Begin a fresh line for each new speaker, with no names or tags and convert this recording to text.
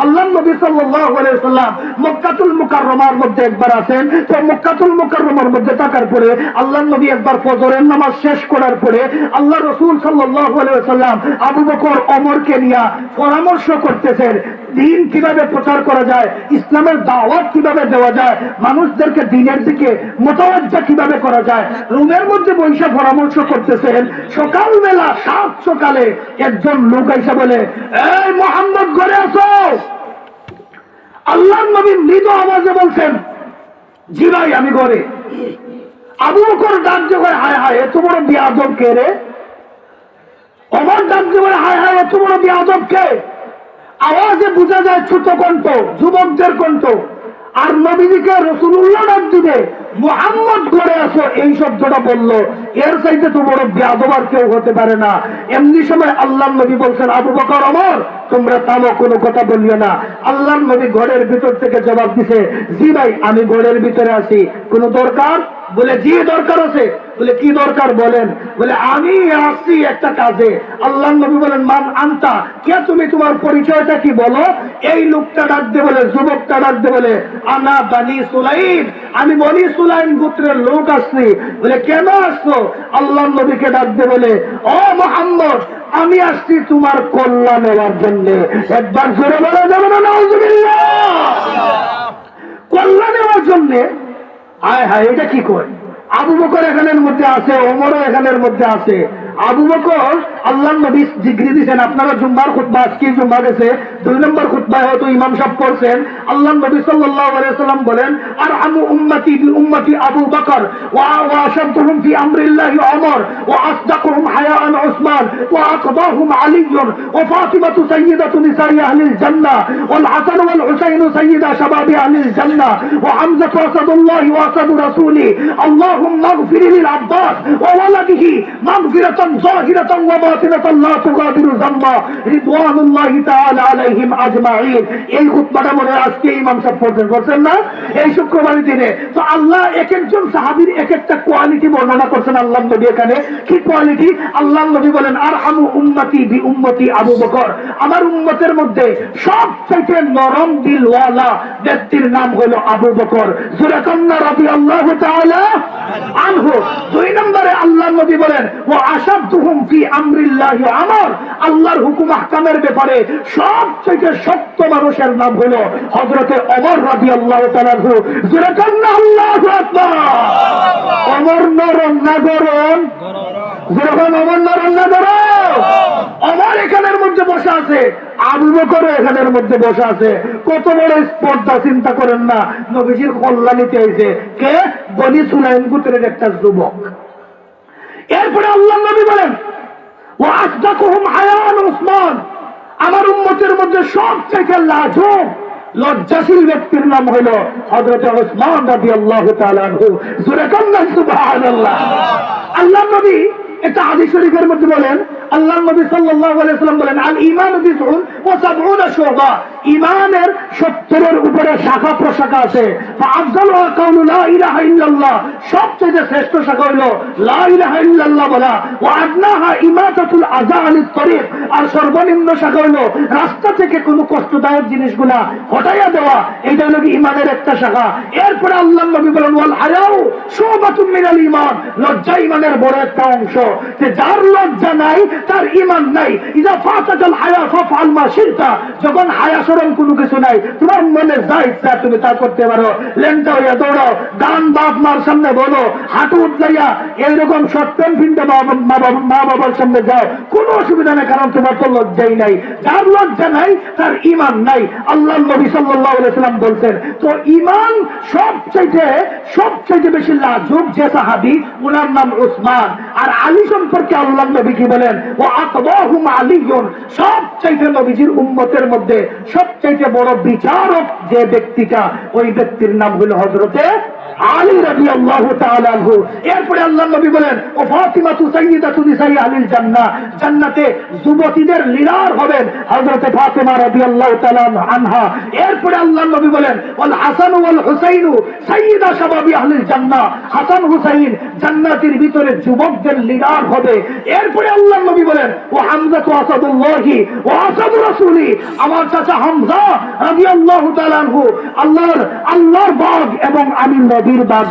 আল্লাহ নবী সাল্লাম মক্কাতুল মুকাররমার মধ্যে একবার আছেন তো মক্কাতুল মুকাররমার মধ্যে থাকার পরে আল্লাহ নবী একবার ফজরের নামাজ শেষ করার পরে আল্লাহ রসুল আলাইহি সাল্লাম আবু বকর, ওমরকে নিয়ে পরামর্শ করতেছেন দিন কীভাবে প্রচার করা যায়, ইসলামের দাওয়াত কীভাবে দেওয়া যায়, মানুষদেরকে দিনের দিকে মোতাবজ্জা কীভাবে করা যায়, রুমের মধ্যে বৈশা পরামর্শ করতেছেন, সকালবেলা সাত সকালে একজন লোক এসে বলে, এই মোহাম্মদ, ঘরে আসো আল্লাহ নবী মৃত আওয়াজে বলছেন, জি ভাই, আমি ঘরে। আবু বকর ডাক যে হায় হায়, এত বড় বিয়াদব কে রে? অমর ডাক যে হায় হায়, এত বড় বিয়াদব কে? আওয়াজে বোঝা যায় ছোট কণ্ঠ, যুবকদের কণ্ঠ। আর নবীজিকে রসুল্লাহ ডাক দিবে, মোহাম্মদ করে আসো। এই শব্দটা বলল। এর চাইতে তো বড় বেয়াদব আর কেউ হতে পারে না। এমনি সময় আল্লাহ নবী বলছেন, আবু বকর অমর তোমরা তামো কোনো কথা বলিও না। আল্লাহ নবী ঘরের ভিতর থেকে জবাব দিছে, জি ভাই, আমি ঘরের ভিতরে আছি। কোনো দরকার? বলে, জি, দরকার আছে। বলে, কি দরকার বলেন? বলে, আমি আসছি একটা কাজে। আল্লাহ নবী বলেন, মান আনতা? কে তুমি? তোমার পরিচয়টা কি বলো? এই লোকটা ডাকতে বলে, যুবকটা ডাকতে বলে, আনা বানি সুলাইম, আমি বনি সুলাইম গোত্রের লোক আসছি। বলে, কেন আসছো? আল্লাহ নবীকে ডাকতে বলে, ও মোহাম্মদ, আমি আসছি তোমার কল্যাণ নেওয়ার জন্য। একবার জোরে বলা যাবে না নাউজুবিল্লাহ। কল্যাণ নেওয়ার জন্য হায় হায়, এটা কি কয়? আবু বকর এখানের মধ্যে আছে ওমরও এখানের মধ্যে আছে। আবু বকর আল্লাহ নবী ডিগ্রি দিয়েছেন আপনারা জুম্বার খুতবা আজকে জুম্বা গেছে দুই নম্বর খুতবায় হয়তো ইমাম সাহেব পড়ছেন আল্লাহ নবী সাল্লাল্লাহু আলাইহি সাল্লাম বলেন আর আমু উম্মতি বি উম্মতি আবু বকর ওয়া ওয়া আশাদতুহুম ফি আমরিল্লাহি ওমর ওয়া আসদাকুহুম হায়াআন উসমান ওয়া আকদাহুম আলী ওয়া ফাতিমাতু সাইয়্যিদাতু নিসাই আহলিল জান্নাহ ওয়াল হাসান ওয়াল হুসাইন সাইয়্যিদা শাবাবি আহলিল জান্নাহ ওয়া হামজা আসাদুল্লাহ ওয়া আসাদু রাসূলি اللهم اغفر للعباس وولده مغفرة ظاهرة وباطنة তুগাদিরু জাম্মা রিদওয়ানুল্লাহি তাআলা আলাইহিম আজমাইন এই খুতবাটা মনে আজকে ইমাম সাহেব করছেন না? এই দিনে। তো আল্লাহ এক একজন সাহাবীর এক একটা কোয়ালিটি বর্ণনা করছেন আল্লাহ নবী এখানে। কি কোয়ালিটি আল্লাহ নবী বলেন আর আমু উম্মতি বি উম্মতি আবু বকর। আমার উম্মতের মধ্যে সবচাইতে নরম দিলওয়ালা ব্যক্তির নাম হলো আবু বকর। রাদিয়াল্লাহু তাআলা আনহু। দুই নম্বরে আল্লাহ নবী বলেন ফি আমরি আমরিল্লাহি আমর, আল্লাহর হুকুম আহকামের ব্যাপারে সবথেকে শক্ত মানুষের নাম হলো আনহু। সূরা কন্যা আল্লাহু না অমর অমর এখানের মধ্যে বসে আছে, আবু বকর এখানের মধ্যে আছে। কত বড় স্পর্ধা, চিন্তা করেন না। নবীজির কল্যাণীতে হয়েছে কে? বনি গুতরের একটা যুবক। এরপরে আল্লাহ নবী বলেন ও আয়ান আমার উম্মতের মধ্যে সবথেকে লাজুক, লজ্জাশীল ব্যক্তির নাম হইল হজরত ওসমান রাজি আল্লাহ সুরে আল্লাহ নবী এটা আদি শরীফের মধ্যে বলেন আল্লাহ নবী সাল্লাল্লাহু আলাইহি সাল্লাম বলেন, আল ঈমান বিসউন ওয়া সাবউনা শুবা। ঈমানের 70 এর উপরে শাখা প্রশাখা আছে। ফাআফজালু কাউলু লা ইলাহা ইল্লাল্লাহ। সবচেয়ে শ্রেষ্ঠ শাখা হলো লা ইলাহা ইল্লাল্লাহ বলা। ওয়া আদনাহা ইমাতাতুল আযা আনিত তরিক। আর সর্বনিম্ন শাখা হলো রাস্তা থেকে কোনো কষ্টদায়ক জিনিসগুলা হটাইয়া দেওয়া। এটা হলো কি ঈমানের একটা শাখা। এরপরে আল্লাহ নবী বলেন, ওয়াল হায়াউ শুবাতুম মিনাল ঈমান। লজ্জা ঈমানের বড় একটা অংশ। যে যার লজ্জা নাই তার ঈমান নাই। ইজা ফাতাকাল হায়া ফাফআল মা শিরতা যখন হায়া শরম কোনো কিছু নাই, তোমার মনে যা ইচ্ছা তুমি তা করতে পারো। লেনটা হইয়া দৌড়াও গান বাপ মার সামনে বলো, হাঁটু উঠলাইয়া এইরকম প্যান্ট ফিনতে মা বাবার সামনে যাও, কোনো অসুবিধা নেই, কারণ তোমার তো লজ্জাই নাই। যার লজ্জা নাই, তার ইমান নাই। আল্লাহ নবী আলাইহি সাল্লাম বলছেন, তো ঈমান সবচাইতে সবচাইতে বেশি লাজুক যে সাহাবী ওনার নাম উসমান। আর আলী সম্পর্কে আল্লাহ নবী কি বলেন? ও আকবাহুম আলীয়ুন সবচাইতে নবীজির উম্মতের মধ্যে সবচাইতে বড় বিচারক যে ব্যক্তিটা, ওই ব্যক্তির নাম হলো হজরতে আলী। এরপরে আল্লাহ ও আল্লাহ ভিতরে যুবকদের লিডার হবে। এরপরে আল্লাহ নবী বলেন, ও হামজা তো আসাদুল্লাহি ও আসাদু রাসূলি। আমার চাচা হামজা তাআলা আনহু, আল্লাহর আল্লাহর বাগ এবং আমি নবীর বাগ